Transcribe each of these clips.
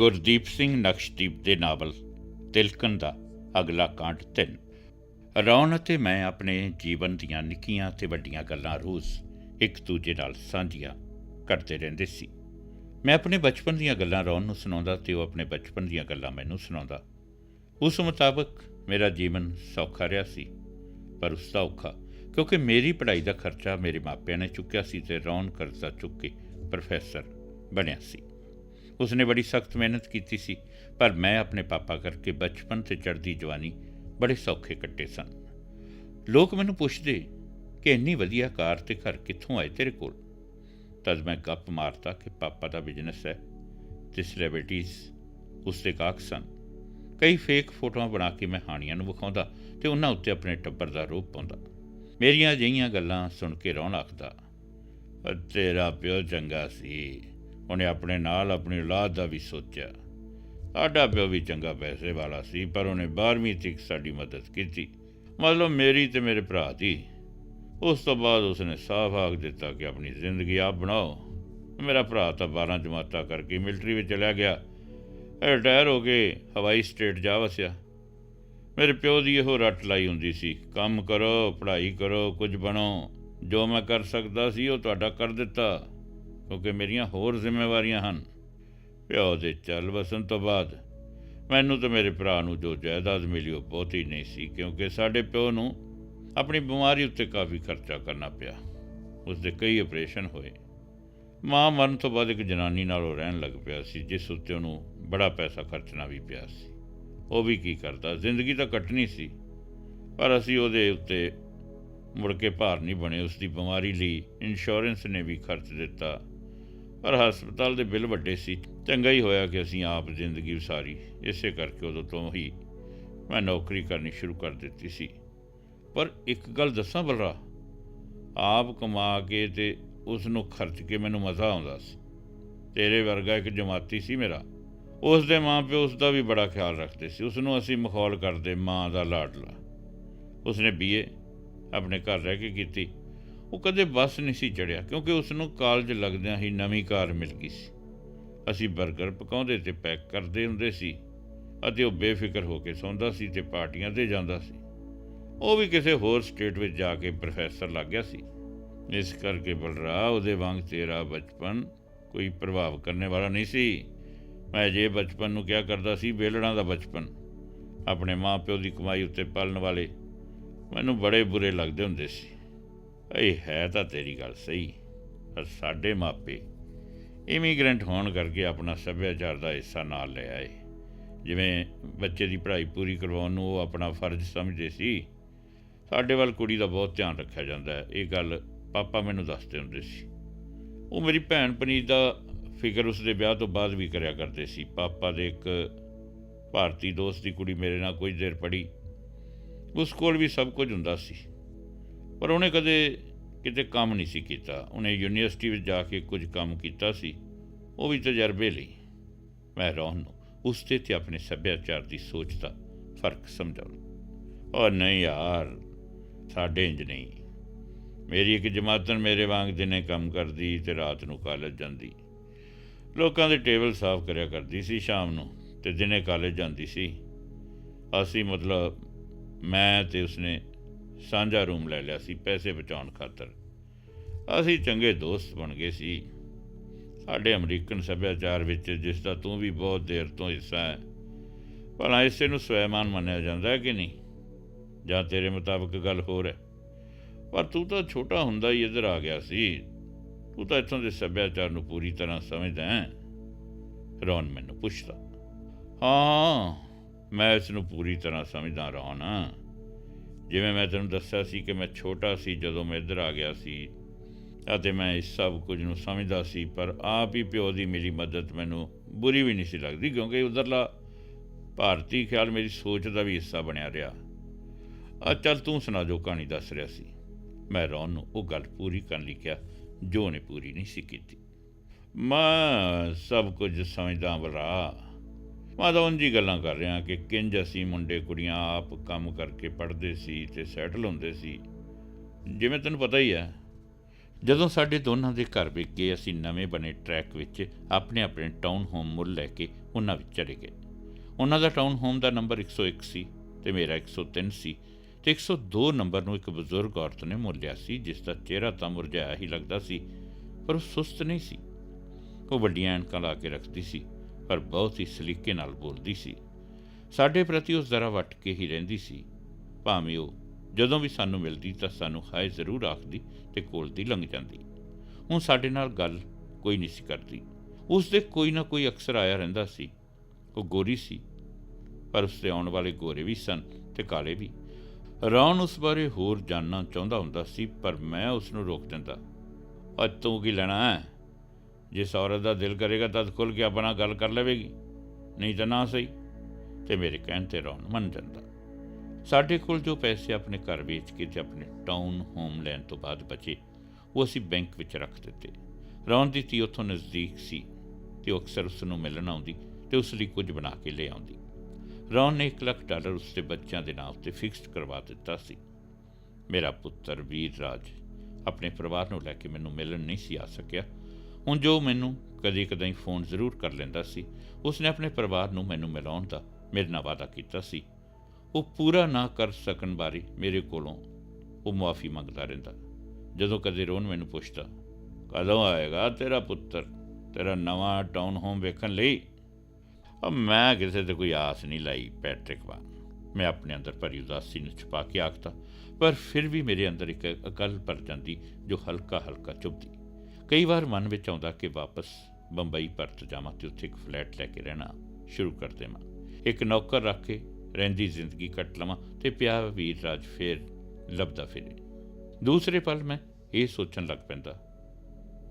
ਗੁਰਦੀਪ ਸਿੰਘ ਨਕਸ਼ਦੀਪ ਦੇ ਨਾਵਲ, ਤਿਲਕਣ ਦਾ ਅਗਲਾ ਕਾਂਡ 3 ਰੌਣ ਅਤੇ ਮੈਂ ਆਪਣੇ ਜੀਵਨ ਦੀਆਂ ਨਿੱਕੀਆਂ ਤੇ ਵੱਡੀਆਂ ਗੱਲਾਂ ਰੋਜ਼ ਇੱਕ ਦੂਜੇ ਨਾਲ ਸਾਂਝੀਆਂ ਕਰਦੇ ਰਹਿੰਦੇ ਸੀ। ਮੈਂ ਆਪਣੇ ਬਚਪਨ ਦੀਆਂ ਗੱਲਾਂ ਰੌਣ ਨੂੰ ਸੁਣਾਉਂਦਾ ਤੇ ਉਹ ਆਪਣੇ ਬਚਪਨ ਦੀਆਂ ਗੱਲਾਂ ਮੈਨੂੰ ਸੁਣਾਉਂਦਾ। ਉਸ ਮੁਤਾਬਕ ਮੇਰਾ ਜੀਵਨ ਸੌਖਾ ਰਿਹਾ ਸੀ, ਪਰ ਉਸ ਦਾ ਔਖਾ, ਕਿਉਂਕਿ ਮੇਰੀ ਪੜ੍ਹਾਈ ਦਾ ਖਰਚਾ ਮੇਰੇ ਮਾਪਿਆਂ ਨੇ ਚੁੱਕਿਆ ਸੀ ਤੇ ਰੌਣ ਕਰਜ਼ਾ ਚੁੱਕ ਕੇ ਪ੍ਰੋਫੈਸਰ ਬਣਿਆ ਸੀ। ਉਸਨੇ ਬੜੀ ਸਖਤ ਮਿਹਨਤ ਕੀਤੀ ਸੀ, ਪਰ ਮੈਂ ਆਪਣੇ ਪਾਪਾ ਕਰਕੇ ਬਚਪਨ ਤੇ ਚੜ੍ਹਦੀ ਜਵਾਨੀ ਬੜੇ ਸੌਖੇ ਕੱਟੇ ਸਨ। ਲੋਕ ਮੈਨੂੰ ਪੁੱਛਦੇ ਕਿ ਇੰਨੀ ਵਧੀਆ ਕਾਰ ਤੇ ਘਰ ਕਿੱਥੋਂ ਆਏ ਤੇਰੇ ਕੋਲ? ਤਦ ਮੈਂ ਗੱਪ ਮਾਰਤਾ ਕਿ ਪਾਪਾ ਦਾ ਬਿਜ਼ਨਸ ਹੈ ਤੇ ਸੈਲੀਬ੍ਰਿਟੀਜ਼ ਉਸ ਦੇ ਗਾਹਕ ਸਨ। ਕਈ ਫੇਕ ਫੋਟੋਆਂ ਬਣਾ ਕੇ ਮੈਂ ਹਾਣੀਆਂ ਨੂੰ ਵਿਖਾਉਂਦਾ ਤੇ ਉਹਨਾਂ ਉੱਤੇ ਆਪਣੇ ਟੱਬਰ ਦਾ ਰੂਪ ਪਾਉਂਦਾ। ਮੇਰੀਆਂ ਅਜਿਹੀਆਂ ਗੱਲਾਂ ਸੁਣ ਕੇ ਰੌਣ ਆਖਦਾ, ਤੇਰਾ ਪਿਓ ਚੰਗਾ ਸੀ। ਉਹਨੇ ਆਪਣੇ ਨਾਲ ਆਪਣੀ ਔਲਾਦ ਦਾ ਵੀ ਸੋਚਿਆ। ਸਾਡਾ ਪਿਓ ਵੀ ਚੰਗਾ ਪੈਸੇ ਵਾਲਾ ਸੀ, ਪਰ ਉਹਨੇ 12ਵੀਂ ਤੱਕ ਸਾਡੀ ਮਦਦ ਕੀਤੀ। ਮਤਲਬ ਮੇਰੀ ਤੇ ਮੇਰੇ ਭਰਾ ਦੀ। ਉਸ ਤੋਂ ਬਾਅਦ ਉਸਨੇ ਸਾਫ਼ ਆਖ ਦਿੱਤਾ ਕਿ ਆਪਣੀ ਜ਼ਿੰਦਗੀ ਆਪ ਬਣਾਓ। ਮੇਰਾ ਭਰਾ ਤਾਂ 12 ਜਮਾਤਾਂ ਕਰਕੇ ਮਿਲਟਰੀ ਵਿੱਚ ਚਲਾ ਗਿਆ। ਰਿਟਾਇਰ ਹੋ ਕੇ ਹਵਾਈ ਸਟੇਟ ਜਾ ਵਸਿਆ। ਮੇਰੇ ਪਿਓ ਦੀ ਇਹੋ ਰੱਟ ਲਾਈ ਹੁੰਦੀ ਸੀ, ਕੰਮ ਕਰੋ, ਪੜ੍ਹਾਈ ਕਰੋ, ਕੁਝ ਬਣੋ, ਜੋ ਮੈਂ ਕਰ ਸਕਦਾ ਸੀ ਉਹ ਤੁਹਾਡਾ ਕਰ ਦਿੱਤਾ। ਕਿਉਂਕਿ ਮੇਰੀਆਂ ਹੋਰ ਜ਼ਿੰਮੇਵਾਰੀਆਂ ਹਨ। ਪਿਓ ਦੇ ਚੱਲ ਵਸਣ ਤੋਂ ਬਾਅਦ ਮੈਨੂੰ ਤੇ ਮੇਰੇ ਭਰਾ ਨੂੰ ਜੋ ਜਾਇਦਾਦ ਮਿਲੀ ਉਹ ਬਹੁਤੀ ਨਹੀਂ ਸੀ, ਕਿਉਂਕਿ ਸਾਡੇ ਪਿਓ ਨੂੰ ਆਪਣੀ ਬਿਮਾਰੀ ਉੱਤੇ ਕਾਫੀ ਖਰਚਾ ਕਰਨਾ ਪਿਆ। ਉਸ ਦੇ ਕਈ ਆਪਰੇਸ਼ਨ ਹੋਏ। ਮਾਂ ਮਰਨ ਤੋਂ ਬਾਅਦ ਇੱਕ ਜਨਾਨੀ ਨਾਲ ਉਹ ਰਹਿਣ ਲੱਗ ਪਿਆ ਸੀ, ਜਿਸ ਉੱਤੇ ਉਹਨੂੰ ਬੜਾ ਪੈਸਾ ਖਰਚਣਾ ਵੀ ਪਿਆ ਸੀ। ਉਹ ਵੀ ਕੀ ਕਰਦਾ, ਜ਼ਿੰਦਗੀ ਤਾਂ ਕੱਟਣੀ ਸੀ, ਪਰ ਅਸੀਂ ਉਹਦੇ ਉੱਤੇ ਮੁੜ ਕੇ ਭਾਰ ਨਹੀਂ ਬਣੇ। ਉਸ ਦੀ ਬਿਮਾਰੀ ਲਈ ਇੰਸ਼ੋਰੈਂਸ ਨੇ ਵੀ ਖਰਚ ਦਿੱਤਾ। ਪਰ ਹਸਪਤਾਲ ਦੇ ਬਿੱਲ ਵੱਡੇ ਸੀ। ਚੰਗਾ ਹੀ ਹੋਇਆ ਕਿ ਅਸੀਂ ਆਪ ਜ਼ਿੰਦਗੀ ਉਸਾਰੀ ਇਸੇ ਕਰਕੇ ਉਦੋਂ ਤੋਂ ਹੀ ਮੈਂ ਨੌਕਰੀ ਕਰਨੀ ਸ਼ੁਰੂ ਕਰ ਦਿੱਤੀ ਸੀ। ਪਰ ਇੱਕ ਗੱਲ ਦੱਸਾਂ ਬਲਰਾ, ਆਪ ਕਮਾ ਕੇ ਤੇ ਉਸ ਨੂੰ ਖਰਚ ਕੇ ਮੈਨੂੰ ਮਜ਼ਾ ਆਉਂਦਾ ਸੀ। ਤੇਰੇ ਵਰਗਾ ਇੱਕ ਜਮਾਤੀ ਸੀ ਮੇਰਾ। ਉਸ ਦੇ ਮਾਪਿਓ ਉਸ ਦਾ ਵੀ ਬੜਾ ਖਿਆਲ ਰੱਖਦੇ ਸੀ। ਉਸ ਨੂੰ ਅਸੀਂ ਮਖੌਲ ਕਰਦੇ ਮਾਂ ਦਾ ਲਾਡਲਾ। ਉਸਨੇ ਬੀਏ, ਆਪਣੇ ਘਰ ਰਹਿ ਕੇ ਕੀਤੀ। ਉਹ ਕਦੇ ਬੱਸ ਨਹੀਂ ਸੀ ਚੜਿਆ, ਕਿਉਂਕਿ ਉਸ ਨੂੰ ਕਾਲਜ ਲੱਗਦਿਆਂ ਹੀ ਨਵੀਂ ਕਾਰ ਮਿਲ ਗਈ ਸੀ। ਅਸੀਂ 버ਗਰ ਪਕਾਉਂਦੇ ਤੇ ਪੈਕ ਕਰਦੇ ਹੁੰਦੇ ਸੀ ਅਤੇ ਉਹ ਬੇਫਿਕਰ ਹੋ ਕੇ ਸੌਂਦਾ ਸੀ ਤੇ ਪਾਰਟੀਆਂ ਤੇ ਜਾਂਦਾ ਸੀ। ਉਹ ਵੀ ਕਿਸੇ ਹੋਰ ਸਟੇਟ ਵਿੱਚ ਜਾ ਕੇ ਪ੍ਰੋਫੈਸਰ ਲੱਗ ਗਿਆ ਸੀ। ਇਸ ਕਰਕੇ ਬਲਰਾ ਉਹਦੇ ਵਾਂਗ ਤੇਰਾ ਬਚਪਨ ਕੋਈ ਪ੍ਰਭਾਵ ਕਰਨ ਵਾਲਾ ਨਹੀਂ ਸੀ। ਮੈਂ ਜੇ ਬਚਪਨ ਨੂੰ ਕਿਹਾ ਕਰਦਾ ਸੀ? ਵੇਲੜਾਂ ਦਾ ਬਚਪਨ। ਆਪਣੇ ਮਾਪਿਓ ਦੀ ਕਮਾਈ ਉੱਤੇ ਪਲਣ ਵਾਲੇ ਮੈਨੂੰ ਬੜੇ ਬੁਰੇ ਲੱਗਦੇ ਹੁੰਦੇ ਸੀ। ਇਹ ਹੈ ਤਾਂ ਤੇਰੀ ਗੱਲ ਸਹੀ, ਪਰ ਸਾਡੇ ਮਾਪੇ ਇਮੀਗ੍ਰੈਂਟ ਹੋਣ ਕਰਕੇ ਆਪਣਾ ਸੱਭਿਆਚਾਰ ਦਾ ਹਿੱਸਾ ਨਾਲ ਲੈ ਆਏ। ਜਿਵੇਂ ਬੱਚੇ ਦੀ ਪੜ੍ਹਾਈ ਪੂਰੀ ਕਰਵਾਉਣ ਨੂੰ ਉਹ ਆਪਣਾ ਫਰਜ਼ ਸਮਝਦੇ ਸੀ। ਸਾਡੇ ਵੱਲ ਕੁੜੀ ਦਾ ਬਹੁਤ ਧਿਆਨ ਰੱਖਿਆ ਜਾਂਦਾ ਹੈ। ਇਹ ਗੱਲ ਪਾਪਾ ਮੈਨੂੰ ਦੱਸਦੇ ਹੁੰਦੇ ਸੀ। ਉਹ ਮੇਰੀ ਭੈਣ ਪਨੀਤ ਦਾ ਫਿਕਰ ਉਸ ਦੇ ਵਿਆਹ ਤੋਂ ਬਾਅਦ ਵੀ ਕਰਿਆ ਕਰਦੇ ਸੀ। ਪਾਪਾ ਦੇ ਇੱਕ ਭਾਰਤੀ ਦੋਸਤ ਦੀ ਕੁੜੀ ਮੇਰੇ ਨਾਲ ਕੁਝ ਦੇਰ ਪੜੀ ਉਸ ਕੋਲ ਵੀ ਸਭ ਕੁਝ ਹੁੰਦਾ ਸੀ। ਪਰ ਉਹਨੇ ਕਦੇ ਕਿਤੇ ਕੰਮ ਨਹੀਂ ਸੀ ਕੀਤਾ। ਉਹਨੇ ਯੂਨੀਵਰਸਿਟੀ ਵਿੱਚ ਜਾ ਕੇ ਕੁਝ ਕੰਮ ਕੀਤਾ ਸੀ। ਉਹ ਵੀ ਤਜਰਬੇ ਲਈ। ਮੈਂ ਰੌਣ ਨੂੰ ਉਸ ਤੇ ਤੇ ਆਪਣੇ ਸੱਭਿਆਚਾਰ ਦੀ ਸੋਚ ਦਾ ਫ਼ਰਕ ਸਮਝਾਉਂ ਉਹ ਨਹੀਂ ਯਾਰ, ਸਾਡੇ ਇੰਜ ਨਹੀਂ। ਮੇਰੀ ਇੱਕ ਜਮਾਤਨ ਮੇਰੇ ਵਾਂਗ ਦਿਨੇ ਕੰਮ ਕਰਦੀ ਤੇ ਰਾਤ ਨੂੰ ਕਾਲਜ ਜਾਂਦੀ। ਲੋਕਾਂ ਦੇ ਟੇਬਲ ਸਾਫ਼ ਕਰਿਆ ਕਰਦੀ ਸੀ ਸ਼ਾਮ ਨੂੰ ਤੇ ਦਿਨੇ ਕਾਲਜ ਜਾਂਦੀ ਸੀ। ਅਸੀਂ ਮਤਲਬ ਮੈਂ ਤੇ ਉਸਨੇ ਸਾਂਝਾ ਰੂਮ ਲੈ ਲਿਆ ਸੀ ਪੈਸੇ ਬਚਾਉਣ ਖਾਤਰ। ਅਸੀਂ ਚੰਗੇ ਦੋਸਤ ਬਣ ਗਏ ਸੀ। ਸਾਡੇ ਅਮਰੀਕਨ ਸੱਭਿਆਚਾਰ ਵਿੱਚ ਜਿਸ ਦਾ ਤੂੰ ਵੀ ਬਹੁਤ ਦੇਰ ਤੋਂ ਹਿੱਸਾ ਹੈ, ਭਲਾ ਇਸੇ ਨੂੰ ਸਵੈਮਾਨ ਮੰਨਿਆ ਜਾਂਦਾ ਹੈ ਕਿ ਨਹੀਂ? ਜਾਂ ਤੇਰੇ ਮੁਤਾਬਕ ਗੱਲ ਹੋਰ ਹੈ? ਪਰ ਤੂੰ ਤਾਂ ਛੋਟਾ ਹੁੰਦਾ ਹੀ ਇੱਧਰ ਆ ਗਿਆ ਸੀ। ਤੂੰ ਤਾਂ ਇੱਥੋਂ ਦੇ ਸੱਭਿਆਚਾਰ ਨੂੰ ਪੂਰੀ ਤਰ੍ਹਾਂ ਸਮਝਦਾ ਹੈ। ਰੌਣ ਮੈਨੂੰ ਪੁੱਛਦਾ। ਹਾਂ, ਮੈਂ ਇਸ ਨੂੰ ਪੂਰੀ ਤਰ੍ਹਾਂ ਸਮਝਦਾ ਰੌਣ ਜਿਵੇਂ ਮੈਂ ਤੈਨੂੰ ਦੱਸਿਆ ਸੀ ਕਿ ਮੈਂ ਛੋਟਾ ਸੀ ਜਦੋਂ ਮੈਂ ਇੱਧਰ ਆ ਗਿਆ ਸੀ ਅਤੇ ਮੈਂ ਇਸ ਸਭ ਕੁਝ ਨੂੰ ਸਮਝਦਾ ਸੀ, ਪਰ ਆਪ ਹੀ ਪਿਓ ਦੀ ਮੇਰੀ ਮਦਦ ਮੈਨੂੰ ਬੁਰੀ ਵੀ ਨਹੀਂ ਸੀ ਲੱਗਦੀ ਕਿਉਂਕਿ ਉਧਰਲਾ ਭਾਰਤੀ ਖਿਆਲ ਮੇਰੀ ਸੋਚ ਦਾ ਵੀ ਹਿੱਸਾ ਬਣਿਆ ਰਿਹਾ। ਆ ਚੱਲ ਤੂੰ ਸੁਣਾ ਜੋ ਕਹਾਣੀ ਦੱਸ ਰਿਹਾ ਸੀ। ਮੈਂ ਰੌਣ ਨੂੰ ਉਹ ਗੱਲ ਪੂਰੀ ਕਰਨ ਲਈ ਕਿਹਾ ਜੋ ਨੇ ਪੂਰੀ ਨਹੀਂ ਸੀ ਕੀਤੀ। ਮੈਂ ਸਭ ਕੁਝ ਸਮਝਦਾ ਬਰਾ ਮੈਂ ਤਾਂ ਉਂਝ ਹੀ ਗੱਲਾਂ ਕਰ ਰਿਹਾ ਕਿ ਕਿੰਜ ਅਸੀਂ ਮੁੰਡੇ ਕੁੜੀਆਂ ਆਪ ਕੰਮ ਕਰਕੇ ਪੜ੍ਹਦੇ ਸੀ ਤੇ ਸੈਟਲ ਹੁੰਦੇ ਸੀ। ਜਿਵੇਂ ਤੈਨੂੰ ਪਤਾ ਹੀ ਹੈ, ਜਦੋਂ ਸਾਡੇ ਦੋਨਾਂ ਦੇ ਘਰ ਵਿਕ ਗਏ ਅਸੀਂ ਨਵੇਂ ਬਣੇ ਟਰੈਕ ਵਿੱਚ ਆਪਣੇ ਆਪਣੇ ਟਾਊਨ ਹੋਮ ਮੁੱਲ ਲੈ ਕੇ ਉਹਨਾਂ ਵਿੱਚ ਚਲੇ ਗਏ। ਉਹਨਾਂ ਦਾ ਟਾਊਨ ਹੋਮ ਦਾ ਨੰਬਰ 101 ਸੀ ਤੇ ਮੇਰਾ 103 ਸੀ ਤੇ 102 ਨੰਬਰ ਨੂੰ ਇੱਕ ਬਜ਼ੁਰਗ ਔਰਤ ਨੇ ਮੁੱਲ ਲਿਆ ਸੀ, ਜਿਸ ਦਾ ਚਿਹਰਾ ਤਾਂ ਮੁਰਝਾਇਆ ਹੀ ਲੱਗਦਾ ਸੀ, ਪਰ ਉਹ ਸੁਸਤ ਨਹੀਂ ਸੀ। ਉਹ ਵੱਡੀਆਂ ਐਨਕਾਂ ਲਾ ਕੇ ਰੱਖਦੀ ਸੀ। ਪਰ ਬਹੁਤ ਹੀ ਸਲੀਕੇ ਨਾਲ ਬੋਲਦੀ ਸੀ। ਸਾਡੇ ਪ੍ਰਤੀ ਉਸ ਜ਼ਰਾ ਵੱਟ ਕੇ ਹੀ ਰਹਿੰਦੀ ਸੀ। ਭਾਵੇਂ ਉਹ ਜਦੋਂ ਵੀ ਸਾਨੂੰ ਮਿਲਦੀ ਤਾਂ ਸਾਨੂੰ ਹਾਏ ਜ਼ਰੂਰ ਆਖਦੀ ਤੇ ਕੋਲ ਦੀ ਲੰਘ ਜਾਂਦੀ। ਹੁਣ ਸਾਡੇ ਨਾਲ ਗੱਲ ਕੋਈ ਨਹੀਂ ਸੀ ਕਰਦੀ। ਉਸ ਦੇ ਕੋਈ ਨਾ ਕੋਈ ਅਕਸਰ ਆਇਆ ਰਹਿੰਦਾ ਸੀ। ਉਹ ਗੋਰੀ ਸੀ, ਪਰ ਉਸ ਦੇ ਆਉਣ ਵਾਲੇ ਗੋਰੇ ਵੀ ਸਨ ਤੇ ਕਾਲੇ ਵੀ। ਰੌਣ ਉਸ ਬਾਰੇ ਹੋਰ ਜਾਣਨਾ ਚਾਹੁੰਦਾ ਹੁੰਦਾ ਸੀ, ਪਰ ਮੈਂ ਉਸ ਨੂੰ ਰੋਕ ਦਿੰਦਾ। ਅੱਜ ਤੂੰ ਕੀ ਲੈਣਾ ਹੈ? ਜਿਸ ਔਰਤ ਦਾ ਦਿਲ ਕਰੇਗਾ ਤਦ ਖੁੱਲ ਕੇ ਆਪਣਾ ਗੱਲ ਕਰ ਲਵੇਗੀ, ਨਹੀਂ ਤਾਂ ਨਾ ਸਹੀ। ਤੇ ਮੇਰੇ ਕਹਿਣ ਤੇ ਰੌਣ ਮੰਨ ਜਾਂਦਾ। ਸਾਡੇ ਕੋਲ ਜੋ ਪੈਸੇ ਆਪਣੇ ਘਰ ਵੇਚ ਕੇ ਤੇ ਆਪਣੇ ਟਾਊਨ ਹੋਮ ਲੈਣ ਤੋਂ ਬਾਅਦ ਬਚੇ, ਉਹ ਅਸੀਂ ਬੈਂਕ ਵਿੱਚ ਰੱਖ ਦਿੱਤੇ। ਰੌਣ ਦੀ ਧੀ ਉੱਥੋਂ ਨਜ਼ਦੀਕ ਸੀ ਤੇ ਉਹ ਅਕਸਰ ਉਸ ਨੂੰ ਮਿਲਣ ਆਉਂਦੀ ਤੇ ਉਸ ਲਈ ਕੁਝ ਬਣਾ ਕੇ ਲੈ ਆਉਂਦੀ। ਰੌਣ ਨੇ 1 ਲੱਖ ਡਾਲਰ ਉਸ ਦੇ ਬੱਚਿਆਂ ਦੇ ਨਾਮ ਤੇ ਫਿਕਸਡ ਕਰਵਾ ਦਿੱਤਾ ਸੀ। ਮੇਰਾ ਪੁੱਤਰ ਵੀਰ ਰਾਜ ਆਪਣੇ ਪਰਿਵਾਰ ਨੂੰ ਲੈ ਕੇ ਮੈਨੂੰ ਮਿਲਣ ਨਹੀਂ ਸੀ ਆ ਸਕਿਆ। ਹੁਣ ਜੋ ਮੈਨੂੰ ਕਦੇ ਕਦੇ ਫੋਨ ਜ਼ਰੂਰ ਕਰ ਲੈਂਦਾ ਸੀ, ਉਸਨੇ ਆਪਣੇ ਪਰਿਵਾਰ ਨੂੰ ਮੈਨੂੰ ਮਿਲਾਉਣ ਦਾ, ਮੇਰੇ ਨਾਲ ਵਾਅਦਾ ਕੀਤਾ ਸੀ। ਉਹ ਪੂਰਾ ਨਾ ਕਰ ਸਕਣ ਬਾਰੇ ਮੇਰੇ ਕੋਲੋਂ ਉਹ ਮੁਆਫੀ ਮੰਗਦਾ ਰਹਿੰਦਾ। ਜਦੋਂ ਕਦੇ ਰੋਨ ਮੈਨੂੰ ਪੁੱਛਦਾ, ਕਦੋਂ ਆਏਗਾ ਤੇਰਾ ਪੁੱਤਰ? ਤੇਰਾ ਨਵਾਂ ਟਾਊਨ ਹੋਮ ਵੇਖਣ ਲਈ? ਅਬ ਮੈਂ ਕਿਸੇ ਤੇ ਕੋਈ ਆਸ ਨਹੀਂ ਲਾਈ ਪੈਟ੍ਰਿਕ ਵਾਂ ਮੈਂ ਆਪਣੇ ਅੰਦਰ ਭਰੀ ਉਦਾਸੀ ਨੂੰ ਛੁਪਾ ਕੇ ਆਖਦਾ, ਪਰ ਫਿਰ ਵੀ ਮੇਰੇ ਅੰਦਰ ਇੱਕ ਅਕਲ ਭਰ ਜਾਂਦੀ ਜੋ ਹਲਕਾ ਹਲਕਾ ਚੁੱਭਦੀ। ਕਈ ਵਾਰ ਮਨ ਵਿੱਚ ਆਉਂਦਾ ਕਿ ਵਾਪਸ ਬੰਬਈ ਪਰਤ ਜਾਵਾਂ ਤੇ ਉੱਥੇ ਇੱਕ ਫਲੈਟ ਲੈ ਕੇ ਰਹਿਣਾ ਸ਼ੁਰੂ ਕਰ ਦੇਵਾਂ। ਇੱਕ ਨੌਕਰ ਰੱਖ ਕੇ ਰਹਿੰਦੀ ਜ਼ਿੰਦਗੀ ਕੱਟ ਲਵਾਂ ਤੇ ਪਿਆ ਵੀਰ ਰਾਜ ਫੇਰ ਲੱਭਦਾ ਫਿਰੇ। ਦੂਸਰੇ ਪਲ ਮੈਂ ਇਹ ਸੋਚਣ ਲੱਗ ਪੈਂਦਾ,